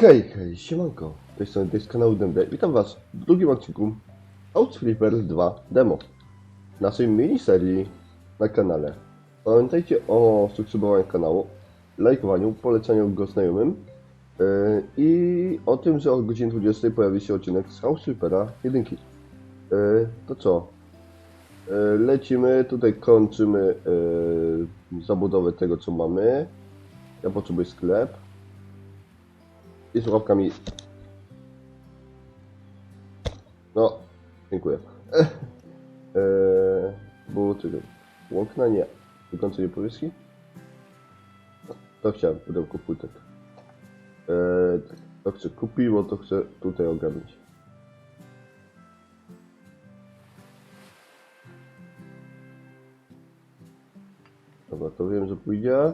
Hej, hej, siemanko. To jest z kanału DMD. Witam was w drugim odcinku Outflippers 2 Demo. Naszej miniserii na kanale. Pamiętajcie o subskrybowaniu kanału, lajkowaniu, polecaniu go znajomym yy, i o tym, że o godzinie 20 pojawi się odcinek z Outflippera 1. Yy, to co? Yy, lecimy, tutaj kończymy yy, zabudowę tego co mamy. Ja potrzebuję sklep. I słuchawkami. No, dziękuję. eee, było czego? Łąkna? Nie. Wykończenie powierzchni? To chciałem, pudełko płytek. Eee, to chcę kupić, bo to chcę tutaj ogarnąć. Dobra, to wiem, że pójdzie.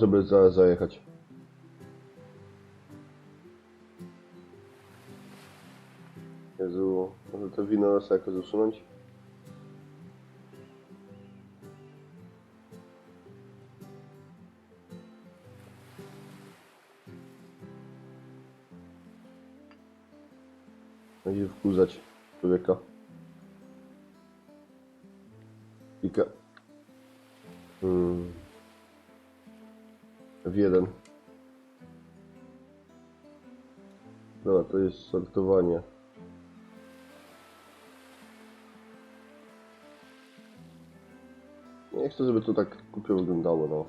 Żeby zaraz zajechać. Jezu, może to wino raz jakoś usunąć? Będzie wkurzać człowieka. Jeden. Dobra, to jest sortowanie. Nie chcę, żeby to tak głupio wyglądało, no.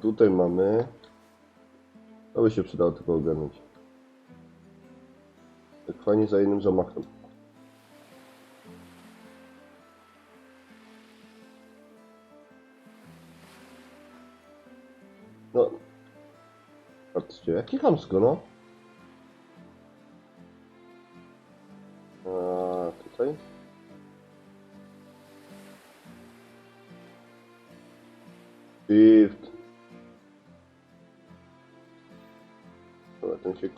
Tutaj mamy. To by się przydało tylko ogarnąć. Tak fajnie za jednym zamachem. No. Patrzcie, jaki chamsko, no.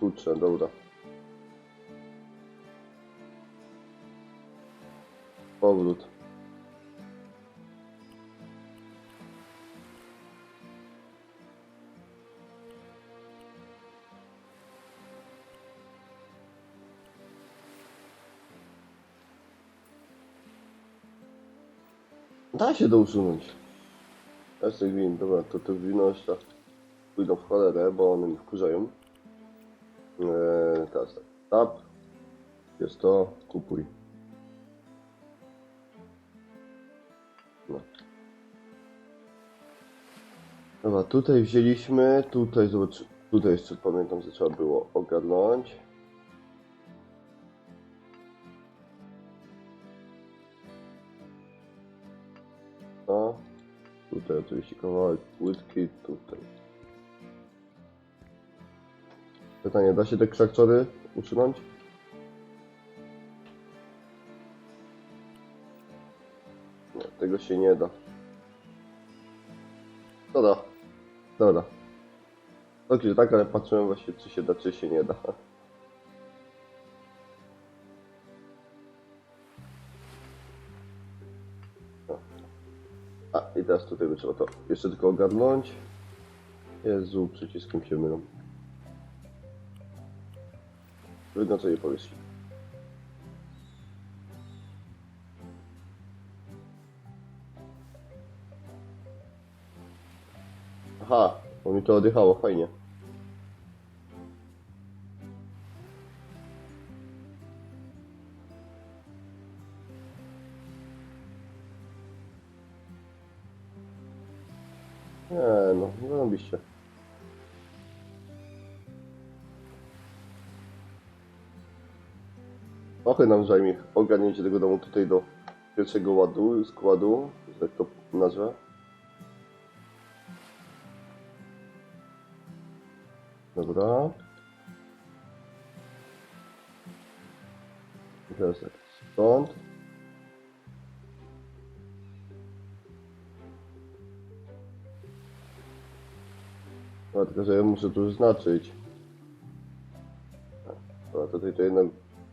Kurczę, dobra. Powrót. Da się to usunąć. Teraz tych win, dobra, to te jeszcze pójdą w cholerę, bo one mi wkurzają. Eee, teraz tak, tap, jest to, kupuj. No. Dobra, tutaj wzięliśmy, tutaj zobacz, tutaj jeszcze pamiętam, że trzeba było ogarnąć. Tutaj oczywiście kawałek płytki, tutaj. Pytanie, da się te krzakczory usunąć? Nie, tego się nie da. To da. Dobra. Ok, że tak, ale patrzyłem właśnie, czy się da, czy się nie da. A, i teraz tutaj by trzeba to jeszcze tylko ogarnąć. Jezu, przyciskiem się mylą wygodnej powierzchni. Aha, bo mi to oddychało, fajnie. Nie no, zarobiście. Trochę nam zajmie ogarnięcie tego domu tutaj do pierwszego ładu, składu, że tak to nazwę. Dobra. I teraz tak, stąd. No, tylko że ja muszę tu zaznaczyć. A tutaj to jednak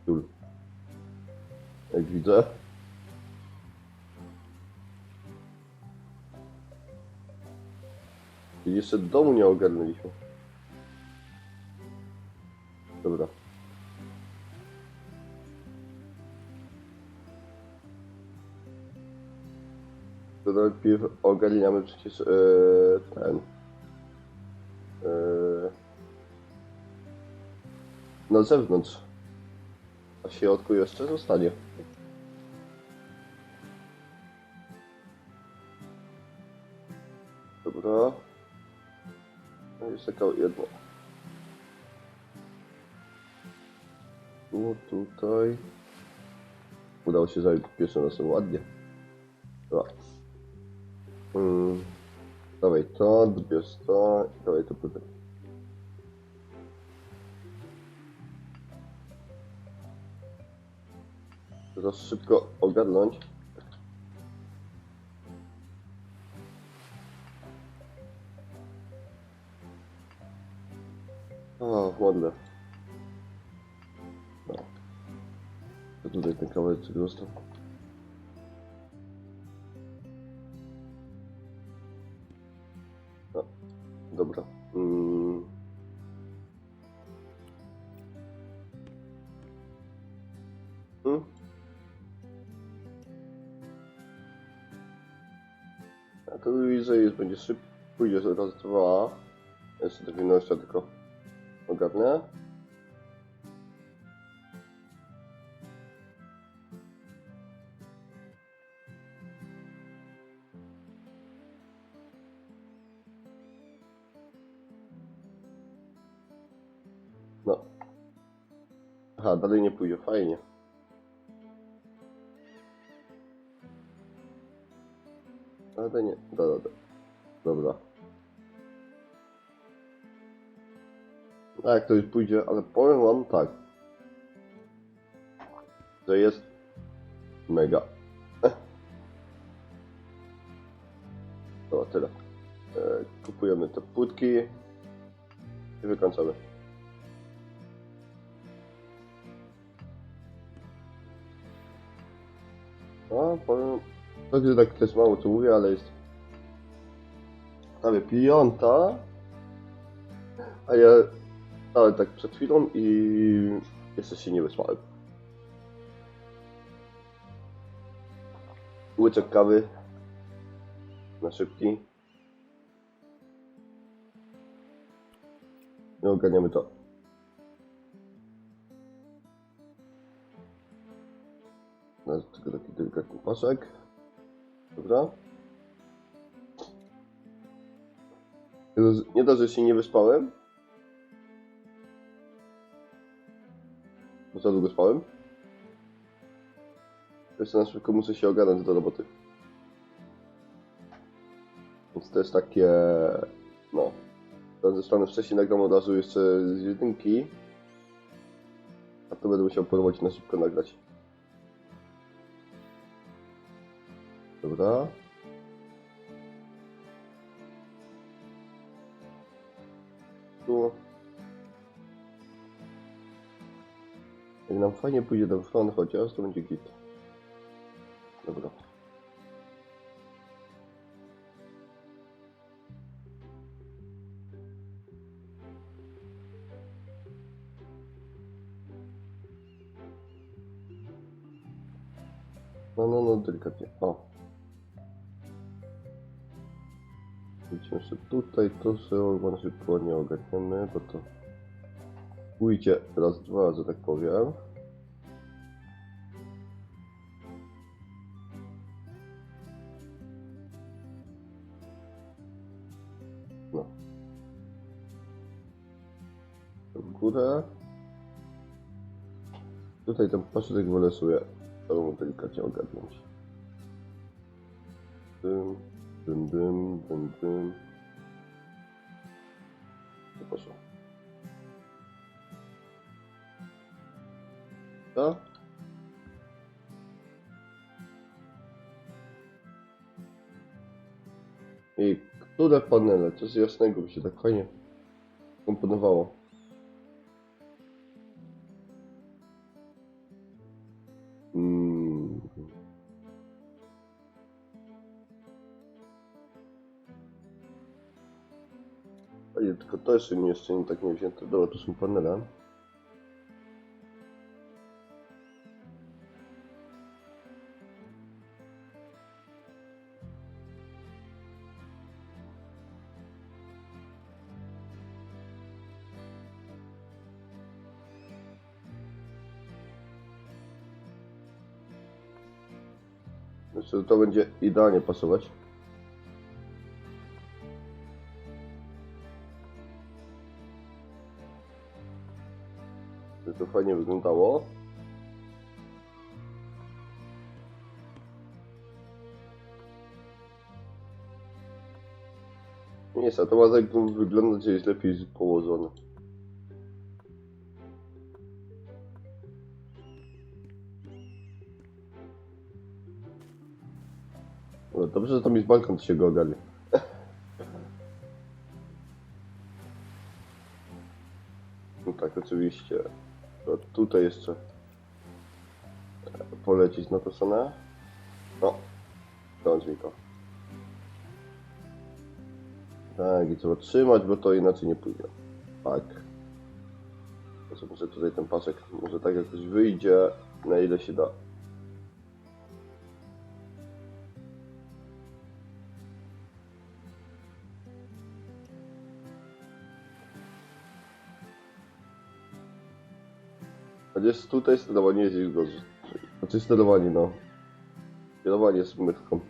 dól. Jak widzę. I jeszcze domu nie ogarnęliśmy. Dobra. To najpierw ogarniamy przecież e, ten. E, na zewnątrz. A w środku jeszcze zostanie. Dobra. No jest taka jedno. Tu, tutaj. Udało się zrobić pierwsze nosem ładnie. Dobra. Mm. Dawaj to, dobierz to, i dawaj to tutaj. Teraz szybko ogarnąć. O. No. To tutaj ten kawałeczek został. No, dobra. Mm. Będzie szybko. Pójdzie raz, dwa. Jeszcze no jeszcze tylko ogarnę. No. Aha, dalej nie pójdzie, fajnie. Ale nie, da, da. Dobra. Tak, to już pójdzie, ale powiem wam tak. Że jest mega. Dobra, tyle. E, kupujemy te płytki i wykończamy. No, powiem, że tak też mało co mówię, ale jest prawie piąta, a ja ale tak przed chwilą i jeszcze się nie wyspałem. Łyczek kawy na szybki. I ogarniamy to. Teraz tylko taki delikatny paszek. Dobra. Nie to, że się nie wyspałem. Bo za długo spałem. Jeszcze na szybko muszę się ogarnąć do roboty. Więc to jest takie... No. Zostanę wcześniej nagram od razu jeszcze z jedynki. A to będę musiał próbować na szybko nagrać. Dobra. Jak nam fajnie pójdzie do front chociaż, to będzie git. Dobra. No, no, no, delikatnie. O. Idźmy sobie tutaj, to sobie na szybko nie ogarniemy, bo to pójdzie raz, dwa, że tak powiem. No. W górę. Tutaj ten paszytek wylesuję, aby mu delikatnie ogarnąć. Dym, dym, dym, dym, dym. To? I które panele? Coś jasnego by się tak fajnie komponowało. Mm. Nie, tylko to jeszcze nie jeszcze nie tak nie wzięte. Dobra, tu są panele. To będzie idealnie pasować. To fajnie wyglądało. Nie jest, a to ma tak wyglądać, że jest lepiej położone. Dobrze, że tam jest balkon, to się go ogarnie. No tak, oczywiście. To tutaj jeszcze polecić na to stronę. No, dąć mi to. Tak, i trzeba trzymać, bo to inaczej nie pójdzie. Tak. To muszę tutaj ten pasek, może tak jakoś wyjdzie, na ile się da. Chociaż tutaj sterowanie jest już gorzej. Znaczy sterowanie, no. Kierowanie z mytką.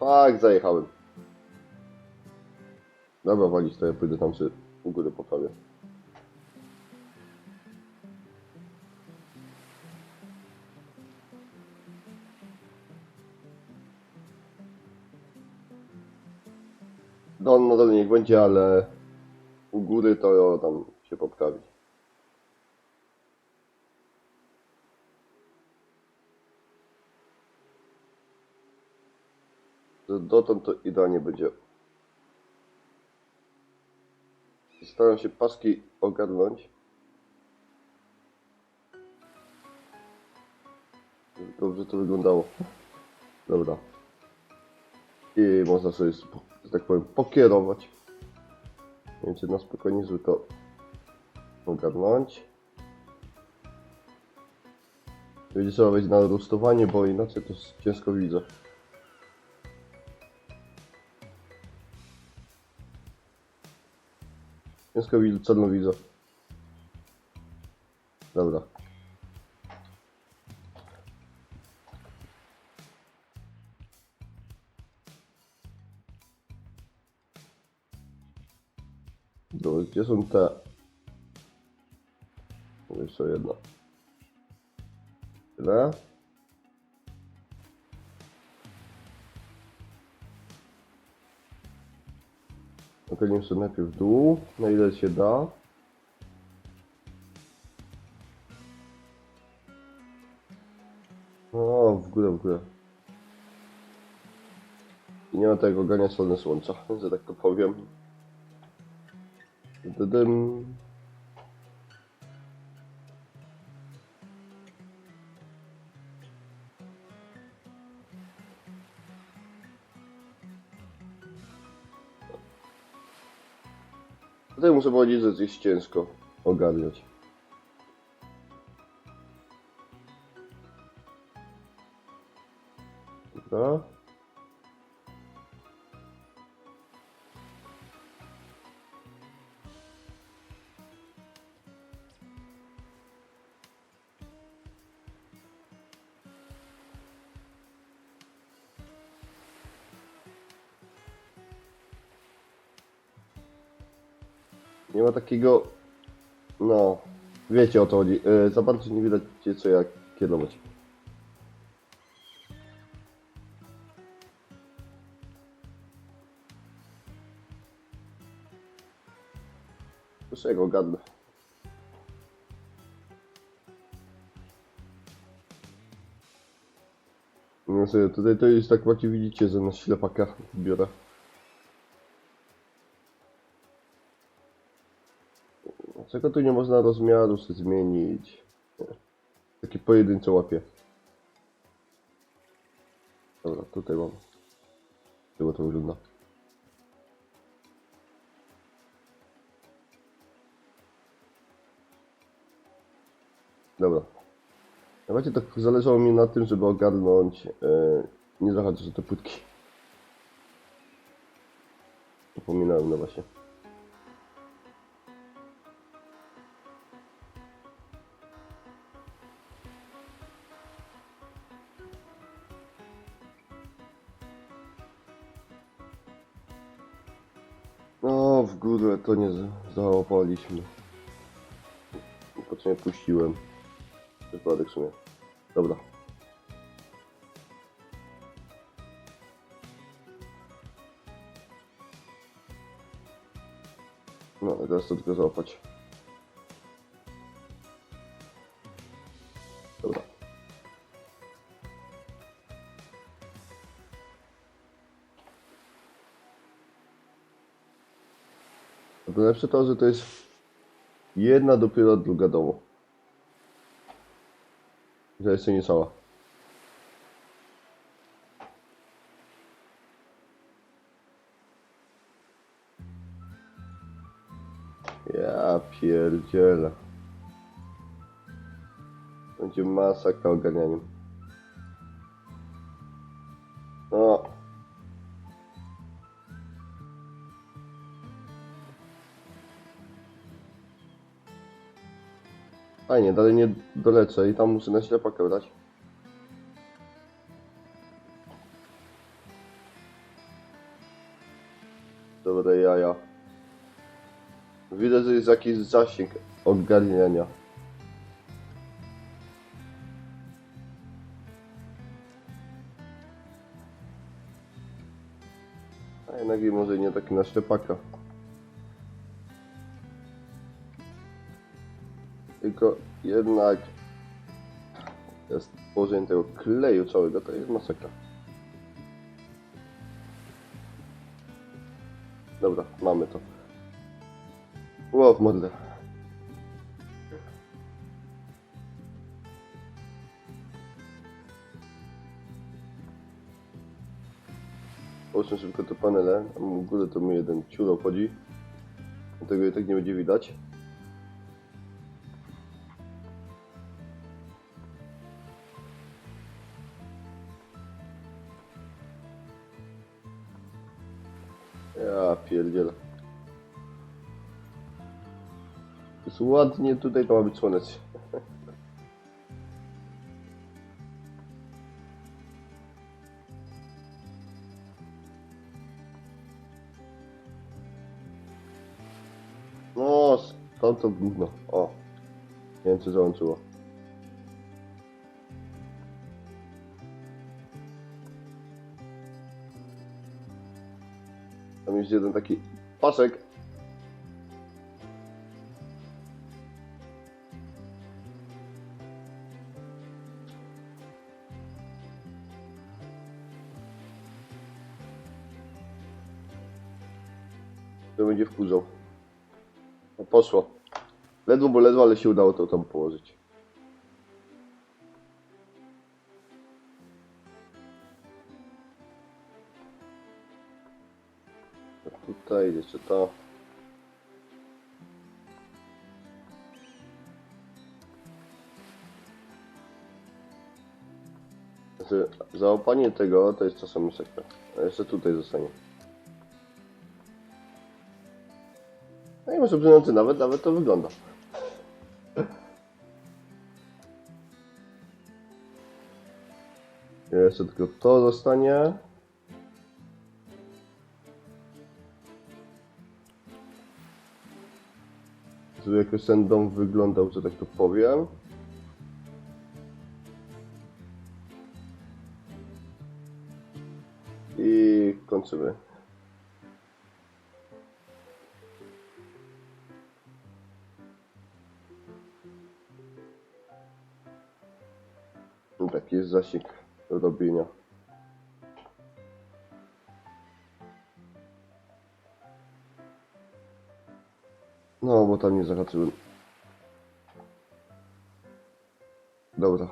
Fak, zajechałem. Dobra, walić to ja pójdę tam sobie u góry poprawię. No dalej niech będzie, ale u góry to tam się poprawi. że dotąd to idealnie będzie. Staram się paski ogarnąć. Dobrze to wyglądało. Dobra. I można sobie, że tak powiem, pokierować. Czy na spokojnie, żeby to ogarnąć. Będzie trzeba wejść na rustowanie, bo inaczej to ciężko widzę. Ciężko widzę, czarno widzę. Dobra. Dobra, gdzie są te? Jeszcze jedno. Tyle. Ogarnię sobie najpierw dół, na ile się da. O, w górę, w górę. I nie ma tego ogarnia solne słońca, że tak to powiem. Dydym. Muszę powiedzieć, jest ciężko ogarniać. Nie ma takiego No, wiecie o co chodzi. E, za bardzo nie widać co jak kierować. Proszę jego gadnę. No sobie, tutaj to jest tak właśnie widzicie, że na ślepaka biorę. Dlaczego tu nie można rozmiaru sobie zmienić? Nie. Takie pojedyncze łapie. Dobra, tutaj mam. Tego to wygląda. Dobra. Słuchajcie, tak zależało mi na tym, żeby ogarnąć e, nie zahaczyć o te płytki. Upominałem no właśnie. To nie za- załapaliśmy. Po co nie puściłem. Wypadek w sumie. Dobra. No, teraz to tylko załapać. Dobra. To lepsze to, że to jest jedna dopiero druga domu. Że jeszcze nie cała. Ja pierdzielę. Będzie masakra ogarnianiem. Fajnie, dalej nie dolecę i tam muszę na ślepaka brać. Dobre jaja. Widać, że jest jakiś zasięg odgarniania. A jednak może nie taki na ślepaka. Tylko jednak jest położenie tego kleju całego to jest masakra. Dobra, mamy to. Ło, w modle. Połóżmy szybko te panele. Tam w górę to mi jeden ciul obchodzi. Tego i tak nie będzie widać. Ja pierdzielę. Jest ładnie, tutaj to ma być słonecznie. No, stąd to gówno. O. Nie wiem, co załączyło. Jest jeden taki pasek. To będzie wkurzał. No poszło. Ledwo, bo ledwo, ale się udało to tam położyć. Tutaj jeszcze to. Znaczy, załapanie tego to jest czasami sekret. A jeszcze tutaj zostanie. No i może przynajmniej nawet, nawet to wygląda. Jeszcze tylko to zostanie. Jakoś ten dom wyglądał, że tak to powiem. I kończymy. Taki jest zasięg robienia. No, bo tam nie zahaczyłem. Dobra.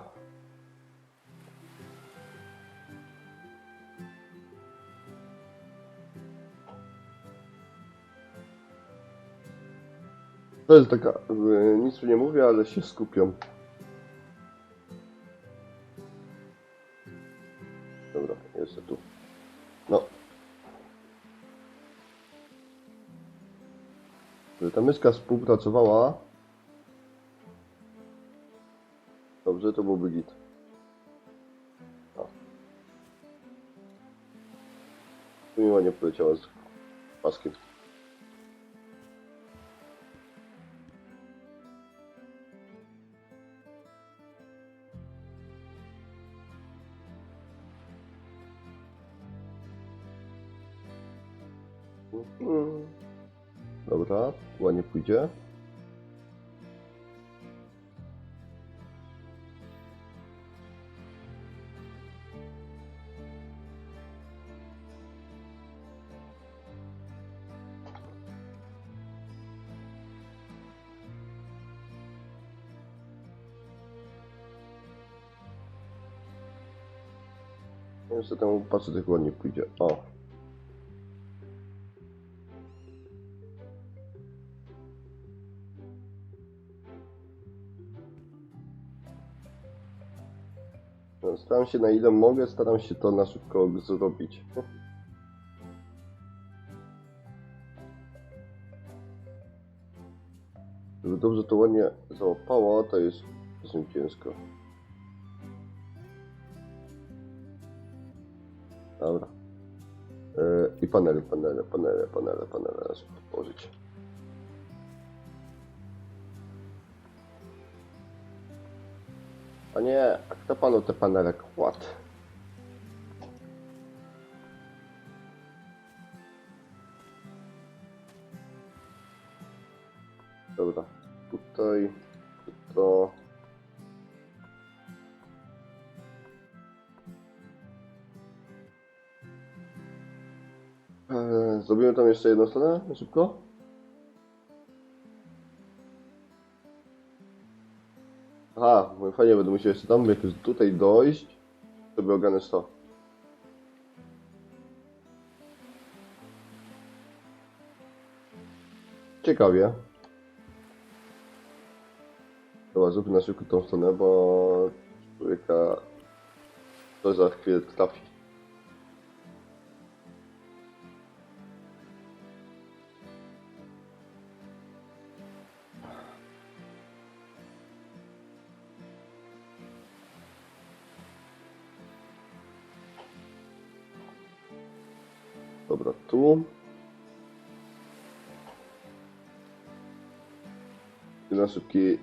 To jest taka, nic tu nie mówię, ale się skupią. Ta myszka współpracowała. Dobrze, to byłby git. Tu mi ładnie poleciała z paskiem. Ładnie pójdzie. Jeszcze temu patrzę, jak ładnie pójdzie. O. Staram się na ile mogę, staram się to na szybko zrobić. Żeby dobrze to ładnie załapało, to jest czasem ciężko. Dobra. Yy, I panele, panele, panele, panele, panele, szybko położyć. A nie, a kto panu te panele kładł? Dobra, tutaj, to... Eee, Zrobimy tam jeszcze jedną stronę, szybko? Mówię, fajnie będę musiał jeszcze tam jakoś tutaj dojść, żeby ogarnąć to. Ciekawie. Dobra, zróbmy na szybko tą stronę, bo człowieka to za chwilę trafi. Dobra, tu. I na szybki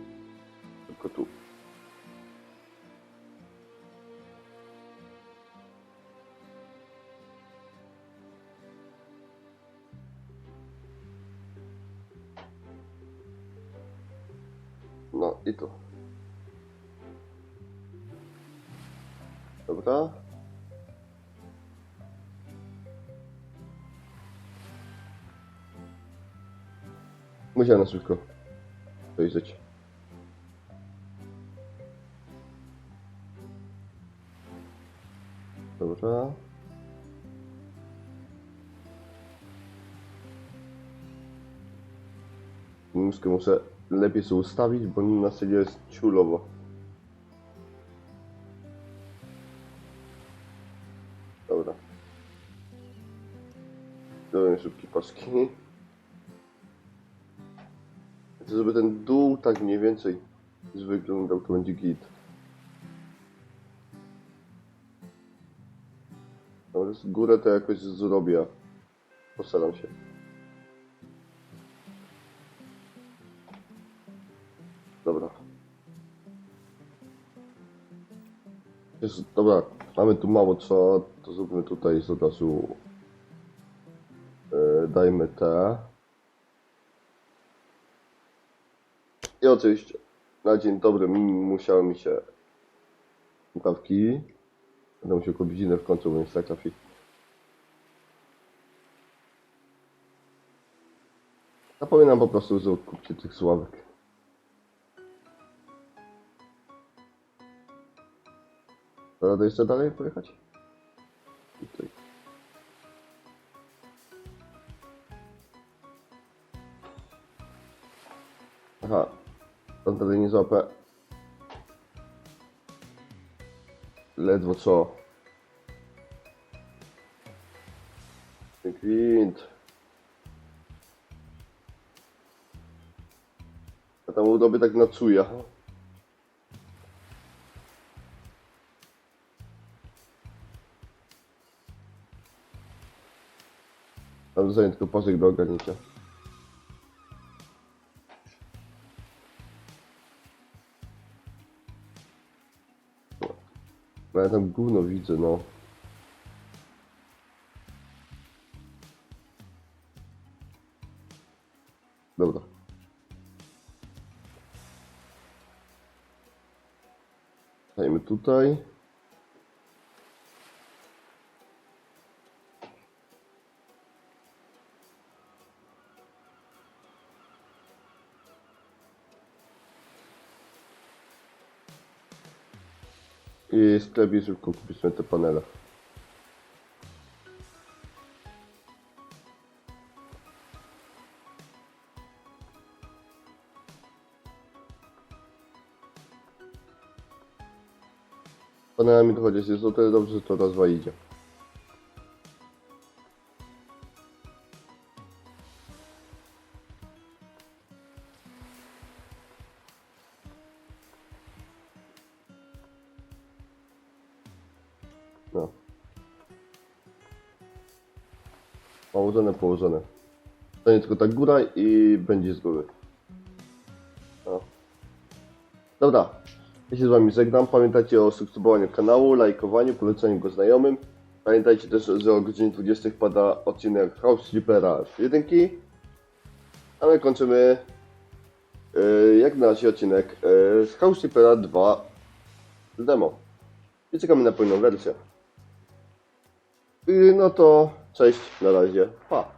Musiałem na szybko dojrzeć. Dobra. Myszkę muszę lepiej sobie ustawić, bo na serio jest ciulowo. Dobra. Zrobię szybkie paski żeby ten dół tak mniej więcej wyglądał, to będzie git. Natomiast górę to jakoś zrobię. Postaram się. Dobra. Jest, dobra, mamy tu mało co, to zróbmy tutaj z od razu. Yy, dajmy te. I oczywiście na dzień dobry musiały mi się słuchawki. Będę musiał kupić inne w końcu, bo nie tak. Zapominam po prostu, że kupcie tych sławek. Rada jeszcze dalej pojechać? Tutaj. Aha, on dalej nie złapę. Ledwo co. Gwint. Ja tam robię tak na cuja. Tam tylko pasek do ogarnięcia. Ja tam gówno widzę, no. Dobra. Dajmy tutaj. I sklepie szybko kupiliśmy te panele. Panelami to chociaż jest o tyle dobrze, że to nazwa idzie. Położone. Stanie tylko ta góra i będzie z góry. No. Dobra. Ja się z wami żegnam. Pamiętajcie o subskrybowaniu kanału, lajkowaniu, polecaniu go znajomym. Pamiętajcie też, że o godzinie 20 pada odcinek House Sleepera 1. A my kończymy yy, jak na razie odcinek yy, z House Sleepera 2 z demo. I czekamy na pełną wersję. Yy, no to cześć, na razie, pa.